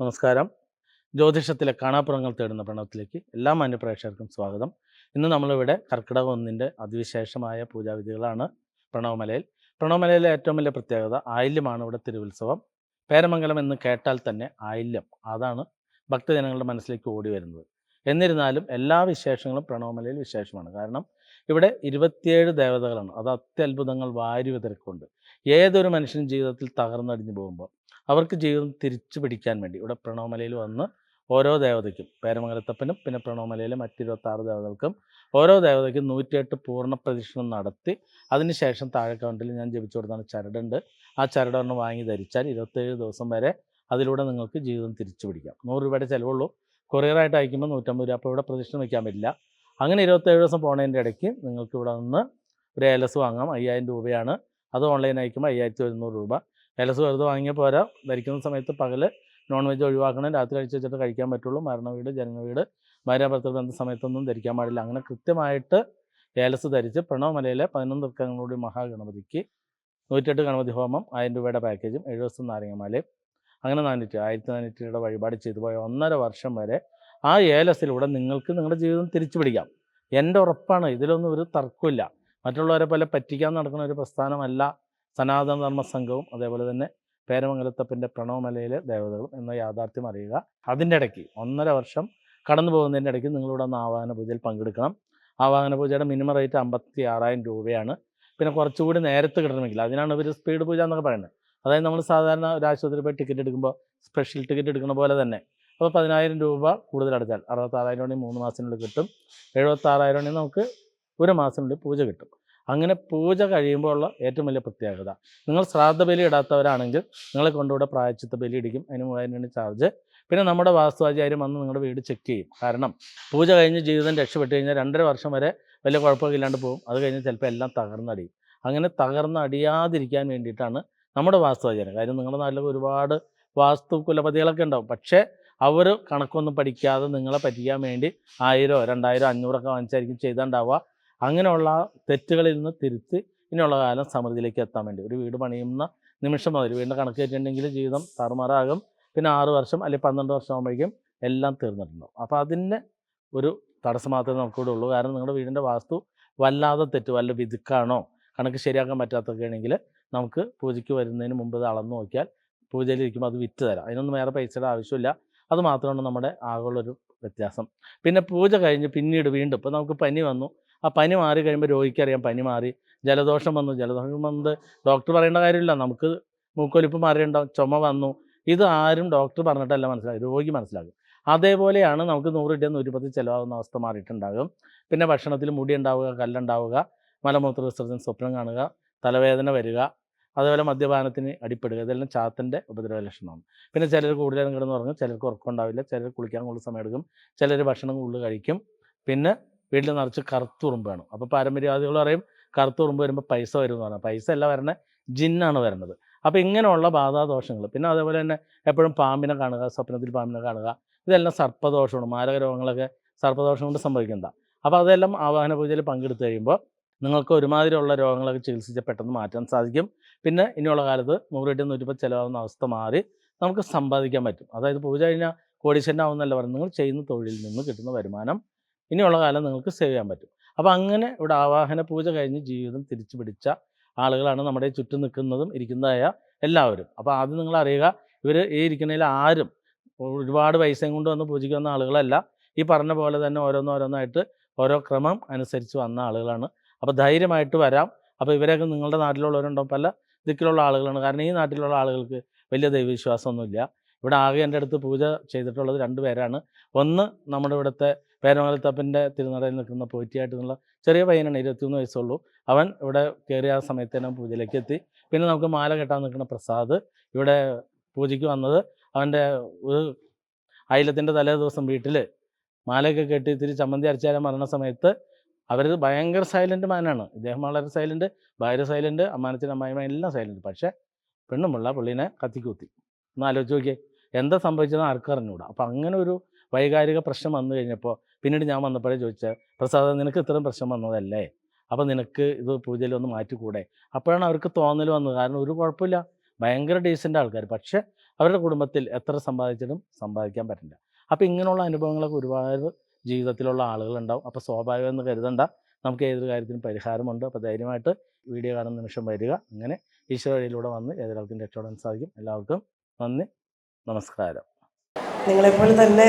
നമസ്കാരം. ജ്യോതിഷത്തിലെ കാണാപ്പുറങ്ങൾ തേടുന്ന പ്രണവത്തിലേക്ക് എല്ലാ മാന്യപ്രേക്ഷകർക്കും സ്വാഗതം. ഇന്ന് നമ്മളിവിടെ കർക്കിടക ഒന്നിന്റെ അതിവിശേഷമായ പൂജാവിധികളാണ് പ്രണവമലയിൽ. പ്രണവമലയിലെ ഏറ്റവും വലിയ പ്രത്യേകത ആയില്യമാണ് ഇവിടെ തിരുവുത്സവം. പേരമംഗലം എന്ന് കേട്ടാൽ തന്നെ ആയില്യം അതാണ് ഭക്തജനങ്ങളുടെ മനസ്സിലേക്ക് ഓടി വരുന്നത് എന്നിരുന്നാലും എല്ലാ വിശേഷങ്ങളും പ്രണവമലയിൽ വിശേഷമാണ്. കാരണം ഇവിടെ ഇരുപത്തിയേഴ് ദേവതകളാണ്. അത് അത്യത്ഭുതങ്ങൾ വാരി വിതരക്കുണ്ട് ഏതൊരു മനുഷ്യൻ ജീവിതത്തിൽ തകർന്നടിഞ്ഞു പോകുമ്പോൾ അവർക്ക് ജീവിതം തിരിച്ചു പിടിക്കാൻ വേണ്ടി. ഇവിടെ പ്രണവമലയിൽ വന്ന് ഓരോ ദേവതയ്ക്കും പേരമംഗലത്തപ്പനും പിന്നെ പ്രണവമലയിലെ മറ്റ് ഇരുപത്താറ് ദേവതകൾക്കും ഓരോ ദേവതയ്ക്കും നൂറ്റിയെട്ട് പൂർണ പ്രദക്ഷിണം നടത്തി അതിനുശേഷം താഴെ കൗണ്ടിൽ ഞാൻ ജപിച്ചു കൊടുത്താണ് ചരടുണ്ട്. ആ ചരടൊന്ന് വാങ്ങി ധരിച്ചാൽ ഇരുപത്തേഴ് ദിവസം വരെ അതിലൂടെ നിങ്ങൾക്ക് ജീവിതം തിരിച്ചു പിടിക്കാം. നൂറ് രൂപയുടെ ചിലവുള്ളൂ. കൊറിയറായിട്ട് അയക്കുമ്പോൾ നൂറ്റമ്പത് രൂപ. അപ്പോൾ ഇവിടെ പ്രദക്ഷിണം വയ്ക്കാൻ പറ്റില്ല. അങ്ങനെ ഇരുപത്തേഴ് ദിവസം പോണതിന്റെ ഇടയ്ക്ക് നിങ്ങൾക്ക് ഇവിടെ നിന്ന് ഒരു ഏലസ് വാങ്ങാം. അയ്യായിരം രൂപയാണ്. അത് ഓൺലൈൻ അയക്കുമ്പോൾ അയ്യായിരത്തി ഒരുന്നൂറ് രൂപ. ഏലസ് വെറുതെ വാങ്ങിയ പോരാ. ധരിക്കുന്ന സമയത്ത് പകൽ നോൺ വെജ് ഒഴിവാക്കണം. രാത്രി കഴിച്ച് വെച്ചിട്ട് കഴിക്കാൻ പറ്റുള്ളൂ. മരണ വീട് ജനന വീട് ഭാര്യാഭർത്തൃ ബന്ധ സമയത്തൊന്നും ധരിക്കാൻ പാടില്ല. അങ്ങനെ കൃത്യമായിട്ട് ഏലസ് ധരിച്ച് പ്രണവമലയിലെ പതിനൊന്ന് ദുഃഖങ്ങളുടെ മഹാഗണപതിക്ക് നൂറ്റെട്ട് ഗണപതി ഹോമം ആയിരം രൂപയുടെ പാക്കേജും എഴുപത് ദിവസം നാരങ്ങമാലയും അങ്ങനെ നാനൂറ്റി ആയിരത്തി നാനൂറ്റി രൂപയുടെ വഴിപാട് ചെയ്തു പോയ ഒന്നര വർഷം വരെ ആ ഏലസിലൂടെ നിങ്ങൾക്ക് നിങ്ങളുടെ ജീവിതം തിരിച്ചു പിടിക്കാം. എന്റെ ഉറപ്പാണ് ഇതിലൊന്നും ഒരു തർക്കമില്ല മറ്റുള്ളവരെ പോലെ പറ്റിക്കാൻ നടക്കുന്ന ഒരു പ്രസ്ഥാനമല്ല. സനാതന ധർമ്മ സംഘവും അതേപോലെ തന്നെ പേരമംഗലത്തപ്പന്റെ പ്രണവമലയിലെ ദേവതകളും എന്ന യാഥാർത്ഥ്യം അറിയുക. അതിന്റെ ഇടയ്ക്ക് ഒന്നര വർഷം കടന്നു പോകുന്നതിന്റെ ഇടയ്ക്ക് നിങ്ങളിവിടെ ഒന്ന് ആവാഹന പൂജയിൽ പങ്കെടുക്കണം. ആവാഹന പൂജയുടെ മിനിമം റേറ്റ് അമ്പത്തി ആറായിരം രൂപയാണ്. പിന്നെ കുറച്ചുകൂടി നേരത്തെ കിട്ടണമെങ്കിൽ അതിനാണ് ഇവർ സ്പീഡ് പൂജ എന്നൊക്കെ പറയുന്നത്. അതായത് നമ്മൾ സാധാരണ ഒരു ആശുപത്രിയിൽ പോയി ടിക്കറ്റ് എടുക്കുമ്പോൾ സ്പെഷ്യൽ ടിക്കറ്റ് എടുക്കുന്ന പോലെ തന്നെ. അപ്പോൾ പതിനായിരം രൂപ കൂടുതൽ അടച്ചാൽ അറുപത്താറായിരം രൂപ മൂന്ന് മാസത്തിനുള്ളിൽ കിട്ടും. എഴുപത്താറായിരം രൂപ നമുക്ക് ഒരു മാസത്തിനുള്ളിൽ പൂജ കിട്ടും. അങ്ങനെ പൂജ കഴിയുമ്പോൾ ഉള്ള ഏറ്റവും വലിയ പ്രത്യേകത. നിങ്ങൾ ശ്രാദ്ധ ബലി ഇടാത്തവരാണെങ്കിൽ നിങ്ങളെ കൊണ്ടുകൂടെ പ്രായച്ചിത്ത ബലി ഇടിക്കും. അതിന് മൂവായിരം രൂപ ചാർജ്. പിന്നെ നമ്മുടെ വാസ്തുവാചാര്യം വന്ന് നിങ്ങളുടെ വീട് ചെക്ക് ചെയ്യും. കാരണം പൂജ കഴിഞ്ഞ് ജീവിതം രക്ഷപ്പെട്ട് കഴിഞ്ഞാൽ രണ്ടര വർഷം വരെ വലിയ കുഴപ്പമൊക്കെ ഇല്ലാണ്ട് പോകും. അത് കഴിഞ്ഞ് ചിലപ്പോൾ എല്ലാം തകർന്നടിയും. അങ്ങനെ തകർന്നടിയാതിരിക്കാൻ വേണ്ടിയിട്ടാണ് നമ്മുടെ വാസ്തുവാചാരം. കാര്യം നിങ്ങളുടെ നാട്ടിൽ ഒരുപാട് വാസ്തു കുലപതികളൊക്കെ ഉണ്ടാവും. പക്ഷേ അവർ കണക്കൊന്നും പഠിക്കാതെ നിങ്ങളെ പറ്റിക്കാൻ വേണ്ടി ആയിരോ രണ്ടായിരോ അഞ്ഞൂറൊക്കെ വാങ്ങിച്ചായിരിക്കും ചെയ്താണ്ടാവുക. അങ്ങനെയുള്ള തെറ്റുകളിൽ നിന്ന് തിരുത്തി ഇനിയുള്ള കാലം സമൃദ്ധിയിലേക്ക് എത്താൻ വേണ്ടി. ഒരു വീട് പണിയുന്ന നിമിഷം മുതൽ വീടിന്റെ കണക്ക് കയറ്റിയിട്ടുണ്ടെങ്കിൽ ജീവിതം താറുമാറാകും. പിന്നെ ആറ് വർഷം അല്ലെങ്കിൽ പന്ത്രണ്ട് വർഷം ആകുമ്പോഴേക്കും എല്ലാം തീർന്നിട്ടുണ്ടാവും. അപ്പോൾ അതിന്റെ ഒരു തടസ്സം മാത്രമേ നമുക്കിവിടെ ഉള്ളൂ. കാരണം നിങ്ങളുടെ വീടിന്റെ വാസ്തു വല്ലാതെ തെറ്റ് വല്ല വിതുക്കാണോ കണക്ക് ശരിയാക്കാൻ പറ്റാത്തൊക്കെ ആണെങ്കിൽ നമുക്ക് പൂജയ്ക്ക് വരുന്നതിന് മുമ്പ് ഇത് അളന്ന് നോക്കിയാൽ പൂജയിലിരിക്കുമ്പോൾ അത് വിറ്റ് തരാം. അതിനൊന്നും വേറെ പൈസയുടെ ആവശ്യമില്ല. അത് മാത്രമാണ് നമ്മുടെ ആകെയുള്ളൊരു വ്യത്യാസം. പിന്നെ പൂജ കഴിഞ്ഞ് പിന്നീട് വീണ്ടും ഇപ്പോൾ നമുക്ക് പനി വന്നു. ആ പനി മാറി കഴിയുമ്പോൾ രോഗിക്കറിയാം പനി മാറി. ജലദോഷം വന്നു. ജലദോഷം വന്നത് ഡോക്ടർ പറയേണ്ട കാര്യമില്ല. നമുക്ക് മൂക്കൊലിപ്പ് മാറിയുണ്ടാവും ചുമ വന്നു. ഇത് ആരും ഡോക്ടർ പറഞ്ഞിട്ടല്ല മനസ്സിലാകും രോഗി മനസ്സിലാകും അതേപോലെയാണ് നമുക്ക് നൂറ് ഇടയിൽ നൂറ്റിപ്പത്ത് ചിലവാകുന്ന അവസ്ഥ മാറിയിട്ടുണ്ടാകും. പിന്നെ ഭക്ഷണത്തിൽ മുടി ഉണ്ടാവുക കല്ലുണ്ടാവുക മലമൂത്ര വിസർജനം സ്വപ്നം കാണുക തലവേദന വരിക അതേപോലെ മദ്യപാനത്തിന് അടിപ്പെടുക. ഇതെല്ലാം ചാത്തന്റെ ഉപദ്രവ ലക്ഷണമാണ്. പിന്നെ ചിലർ കൂടുതലും കിടന്ന് ഉറങ്ങും. ചിലർക്ക് ഉറക്കമുണ്ടാവില്ല ചിലർ കുളിക്കാൻ കൂടുതൽ സമയം എടുക്കും. ചിലർ ഭക്ഷണം കൂടുതൽ കഴിക്കും. പിന്നെ വീട്ടിൽ നിറച്ച് കറുത്തുറുമ്പാണ് അപ്പോൾ പാരമ്പര്യവാദികൾ പറയും കറുത്തുറുമ്പ് വരുമ്പോൾ പൈസ വരും എന്ന് പറഞ്ഞാൽ പൈസ അല്ല വരണത് ജിന്നാണ് വരുന്നത് അപ്പോൾ ഇങ്ങനെയുള്ള ബാധാദോഷങ്ങൾ പിന്നെ അതേപോലെ തന്നെ എപ്പോഴും പാമ്പിനെ കാണുക സ്വപ്നത്തിൽ പാമ്പിനെ കാണുക ഇതെല്ലാം സർപ്പദോഷമാണ്. മാരക രോഗങ്ങളൊക്കെ സർപ്പദോഷം കൊണ്ട് സംഭവിക്കുന്നതാണ് അപ്പോൾ അതെല്ലാം ആവാഹന പൂജയിൽ പങ്കെടുത്തു കഴിയുമ്പോൾ നിങ്ങൾക്ക് ഒരുമാതിരിയുള്ള രോഗങ്ങളൊക്കെ ചികിത്സിച്ച് പെട്ടെന്ന് മാറ്റാൻ സാധിക്കും. പിന്നെ ഇനിയുള്ള കാലത്ത് നൂറ് എട്ട് നൂറ്റിപ്പത്ത് ചിലവാകുന്ന അവസ്ഥ മാറി നമുക്ക് സമ്പാദിക്കാൻ പറ്റും. അതായത് പൂജ കഴിഞ്ഞാൽ കോടീശ്വരനാവുന്നല്ല പറയുന്നത് നിങ്ങൾ ചെയ്യുന്ന തൊഴിലിൽ നിന്ന് കിട്ടുന്ന വരുമാനം ഇനിയുള്ള കാലം നിങ്ങൾക്ക് സേവ് ചെയ്യാൻ പറ്റും. അപ്പോൾ അങ്ങനെ ഇവിടെ ആവാഹന പൂജ കഴിഞ്ഞ് ജീവിതം തിരിച്ചു പിടിച്ച ആളുകളാണ് നമ്മുടെ ചുറ്റും നിൽക്കുന്നതും ഇരിക്കുന്നതായ എല്ലാവരും. അപ്പോൾ ആദ്യം നിങ്ങൾ അറിയുക ഇവർ ഈ ഇരിക്കുന്നതിൽ ആരും ഒരുപാട് പൈസയും കൊണ്ട് വന്ന് പൂജിക്കുന്ന ആളുകളല്ല. ഈ പറഞ്ഞ പോലെ തന്നെ ഓരോന്നോരോന്നായിട്ട് ഓരോ ക്രമം അനുസരിച്ച് വന്ന ആളുകളാണ്. അപ്പോൾ ധൈര്യമായിട്ട് വരാം. അപ്പോൾ ഇവരൊക്കെ നിങ്ങളുടെ നാട്ടിലുള്ളവരുണ്ടോ? പല ദിക്കിലുള്ള ആളുകളാണ്. കാരണം ഈ നാട്ടിലുള്ള ആളുകൾക്ക് വലിയ ദൈവവിശ്വാസമൊന്നുമില്ല. ഇവിടെ ആകെ എന്റെ അടുത്ത് പൂജ ചെയ്തിട്ടുള്ളത് രണ്ട് പേരാണ്. ഒന്ന് നമ്മുടെ ഇവിടുത്തെ പേരമംഗലത്തപ്പന്റെ തിരുനടയിൽ നിൽക്കുന്ന പോറ്റിയായിട്ട് എന്നുള്ള ചെറിയ പയ്യനാണ് ഇരുപത്തിമൂന്ന് വയസ്സുള്ളൂ. അവൻ ഇവിടെ കയറിയ ആ സമയത്ത് തന്നെ പൂജയിലേക്ക് എത്തി. പിന്നെ നമുക്ക് മാല കെട്ടാൻ നിൽക്കുന്ന പ്രസാദ് ഇവിടെ പൂജയ്ക്ക് വന്നത്. അവന്റെ ഒരു അയലത്തിന്റെ തലേ ദിവസം വീട്ടിൽ മാലയൊക്കെ കെട്ടി ഇത്തിരി ചമ്മന്തി അരച്ചാലും മരണ സമയത്ത് അവർ ഭയങ്കര സൈലന്റ് മാനാണ്. ഇദ്ദേഹം വളരെ സൈലന്റ് ഭാര്യ സൈലന്റ് അമ്മാനത്തിന്റെ അമ്മായിമ്മ എല്ലാം സൈലന്റ് പക്ഷേ പെണ്ണുമുള്ള പുള്ളീനെ കത്തിക്കൂത്തി. ഒന്ന് ആലോചിച്ച് നോക്കിയേ എന്താ സംഭവിച്ചതെന്ന് ആർക്കും അറിഞ്ഞുകൂടാ. അപ്പോൾ അങ്ങനെ ഒരു വൈകാരിക പ്രശ്നം വന്നു കഴിഞ്ഞപ്പോൾ പിന്നീട് ഞാൻ വന്നപ്പോഴേ ചോദിച്ചാൽ പ്രസാദ നിനക്ക് ഇത്രയും പ്രശ്നം വന്നതല്ലേ? അപ്പം നിനക്ക് ഇത് പൂജയിൽ ഒന്ന് മാറ്റിക്കൂടെ? അപ്പോഴാണ് അവർക്ക് തോന്നൽ വന്നത്. കാരണം ഒരു കുഴപ്പമില്ല. ഭയങ്കര ഡീസന്റ് ആൾക്കാർ പക്ഷേ അവരുടെ കുടുംബത്തിൽ എത്ര സമ്പാദിച്ചിട്ടും സമ്പാദിക്കാൻ പറ്റില്ല. അപ്പോൾ ഇങ്ങനെയുള്ള അനുഭവങ്ങളൊക്കെ ഒരുപാട് ജീവിതത്തിലുള്ള ആളുകളുണ്ടാവും. അപ്പോൾ സ്വാഭാവികം എന്ന് കരുതണ്ട. നമുക്ക് ഏതൊരു കാര്യത്തിനും പരിഹാരമുണ്ട്. അപ്പോൾ ധൈര്യമായിട്ട് വീഡിയോ കാണുന്ന നിമിഷം വരിക. അങ്ങനെ ഈശ്വര വഴിയിലൂടെ വന്ന് ഏതൊരാൾക്കും രക്ഷപ്പെടാൻ സാധിക്കും. എല്ലാവർക്കും നന്ദി. നമസ്കാരം. നിങ്ങളെപ്പോലെ തന്നെ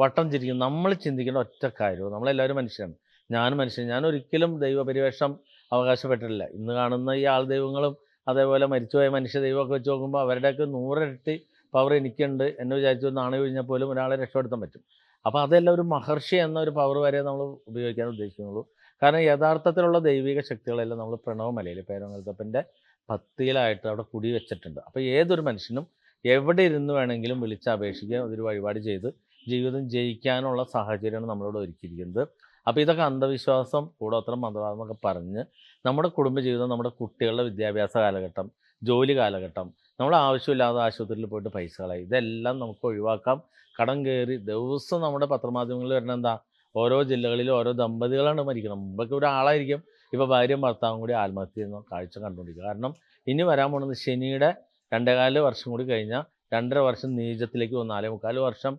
വട്ടം ചിരിക്കും. നമ്മൾ ചിന്തിക്കേണ്ട ഒറ്റ കാര്യവും നമ്മളെല്ലാവരും മനുഷ്യരാണ്. ഞാനും മനുഷ്യൻ. ഞാൻ ഒരിക്കലും ദൈവപരിവേഷം അവകാശപ്പെട്ടിട്ടില്ല. ഇന്ന് കാണുന്ന ഈ ആൾ ദൈവങ്ങളും അതേപോലെ മരിച്ചുപോയ മനുഷ്യ ദൈവമൊക്കെ വെച്ച് നോക്കുമ്പോൾ അവരുടെയൊക്കെ നൂറിരട്ടി പവർ എനിക്കുണ്ട്. എന്നെ വിചാരിച്ചു നാണയം കഴിഞ്ഞാൽ പോലും ഒരാളെ രക്ഷപ്പെടുത്താൻ പറ്റും. അപ്പോൾ അതെല്ലാം ഒരു മഹർഷി എന്ന ഒരു പവർ വരെ നമ്മൾ ഉപയോഗിക്കാൻ ഉദ്ദേശിക്കുന്നുള്ളൂ. കാരണം യഥാർത്ഥത്തിലുള്ള ദൈവിക ശക്തികളെല്ലാം നമ്മൾ പ്രണവമലയിൽ പേരങ്ങൾത്തപ്പന്റെ പത്തിയിലായിട്ട് അവിടെ കുടി വെച്ചിട്ടുണ്ട് അപ്പോൾ ഏതൊരു മനുഷ്യനും എവിടെ ഇരുന്ന് വേണമെങ്കിലും വിളിച്ച് അപേക്ഷിക്കുക അതൊരു വഴിപാട് ചെയ്ത് ജീവിതം ജയിക്കാനുള്ള സാഹചര്യമാണ് നമ്മളോട് ഒരുക്കിയിരിക്കുന്നത്. അപ്പോൾ ഇതൊക്കെ അന്ധവിശ്വാസം കൂടോത്രം മന്ത്രവാദം എന്നൊക്കെ പറഞ്ഞ് നമ്മുടെ കുടുംബജീവിതം നമ്മുടെ കുട്ടികളുടെ വിദ്യാഭ്യാസ കാലഘട്ടം ജോലി കാലഘട്ടം നമ്മൾ ആവശ്യമില്ലാതെ ആശുപത്രിയിൽ പോയിട്ട് പൈസ കളയും ഇതെല്ലാം നമുക്ക് ഒഴിവാക്കാം. കടം കയറി ദിവസം നമ്മുടെ പത്രമാധ്യമങ്ങളിൽ വരുന്ന എന്താ? ഓരോ ജില്ലകളിലും ഓരോ ദമ്പതികളാണ് മരിക്കുന്നത്. മുമ്പൊക്കെ ഒരാളായിരിക്കും ഇപ്പോൾ ഭാര്യയും ഭർത്താവും കൂടി ആത്മഹത്യ ചെയ്യുന്ന കാഴ്ച കണ്ടുകൊണ്ടിരിക്കുക. കാരണം ഇനി വരാൻ പോകുന്നത് ശനിയുടെ രണ്ടേകാൽ വർഷം കൂടി കഴിഞ്ഞാൽ രണ്ടര വർഷം നീചത്തിലേക്ക് പോകും നാലേ വർഷം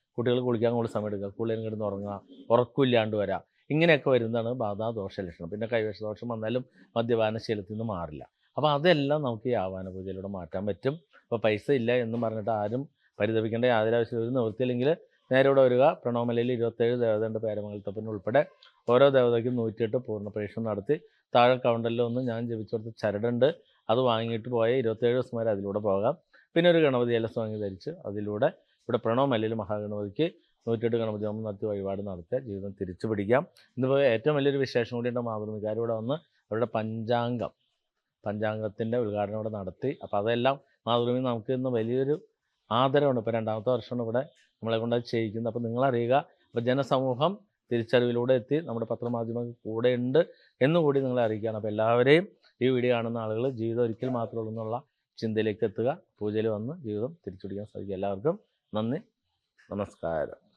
കുട്ടികൾ കുളിക്കാൻ കൂടുതൽ സമയം എടുക്കുക കൂടുതൽ കിടന്ന് ഉറങ്ങുക. ഉറക്കമില്ലാണ്ട് വരാം. ഇങ്ങനെയൊക്കെ വരുന്നതാണ് ബാധാദോഷ ലക്ഷണം. പിന്നെ കൈവശദോഷം വന്നാലും മദ്യപാന ശീലത്തിൽ നിന്ന് മാറില്ല. അപ്പോൾ അതെല്ലാം നമുക്ക് ഈ ആവാന പൂജയിലൂടെ മാറ്റാൻ പറ്റും. അപ്പോൾ പൈസ ഇല്ല എന്ന് പറഞ്ഞിട്ട് ആരും പരിതപിക്കേണ്ട യാതൊരു ആവശ്യമില്ല ഒരു നിവൃത്തിയില്ലെങ്കിൽ നേരെ ഇവിടെ വരിക. പ്രണോമലയിൽ ഇരുപത്തേഴ് ദേവതയുടെ പേരമംഗലത്തപ്പിന് ഉൾപ്പെടെ ഓരോ ദേവതയ്ക്കും നൂറ്റിയെട്ട് പൂർണ പരീക്ഷണം നടത്തി. താഴെ കൗണ്ടറിൽ ഒന്ന് ഞാൻ ജപിച്ചു കൊടുത്ത ചരടുണ്ട്. അത് വാങ്ങിയിട്ട് പോയ ഇരുപത്തേഴ് ദിവസം വരെ അതിലൂടെ പോകാം. പിന്നെ ഒരു ഗണപതി എലസ് വാങ്ങി ധരിച്ച് അതിലൂടെ ഇവിടെ പ്രണവ് മല്ലയിൽ മഹാഗണപതിക്ക് നൂറ്റെട്ട് ഗണപതി ഹോമം നടത്തി വഴിപാട് നടത്തുക ജീവിതം തിരിച്ചു പിടിക്കാം. ഇന്നിപ്പോൾ ഏറ്റവും വലിയൊരു വിശേഷം കൂടിയുണ്ട് മാതൃമിക്കാർ ഇവിടെ വന്ന് അവരുടെ പഞ്ചാംഗം പഞ്ചാംഗത്തിന്റെ ഉദ്ഘാടനം ഇവിടെ നടത്തി. അപ്പോൾ അതെല്ലാം മാതൃഭൂമി നമുക്ക് ഇന്ന് വലിയൊരു ആദരവുണ്ട് ഇപ്പോൾ രണ്ടാമത്തെ വർഷമാണ് ഇവിടെ നമ്മളെ കൊണ്ട് അത് ചെയ്യിക്കുന്നത്. അപ്പോൾ നിങ്ങളറിയുക അപ്പോൾ ജനസമൂഹം തിരിച്ചറിവിലൂടെ എത്തി നമ്മുടെ പത്രമാധ്യമങ്ങൾ കൂടെ ഉണ്ട് എന്നുകൂടി നിങ്ങളെ അറിയിക്കുകയാണ്. അപ്പോൾ എല്ലാവരെയും ഈ വീഡിയോ കാണുന്ന ആളുകൾ ജീവിതം ഒരിക്കൽ മാത്രമേ ഉള്ളൂ എന്നുള്ള ചിന്തയിലേക്ക് എത്തുക. പൂജയിൽ വന്ന് ജീവിതം തിരിച്ചുപിടിക്കാൻ സാധിക്കും എല്ലാവർക്കും നന്ദി. നമസ്കാരം.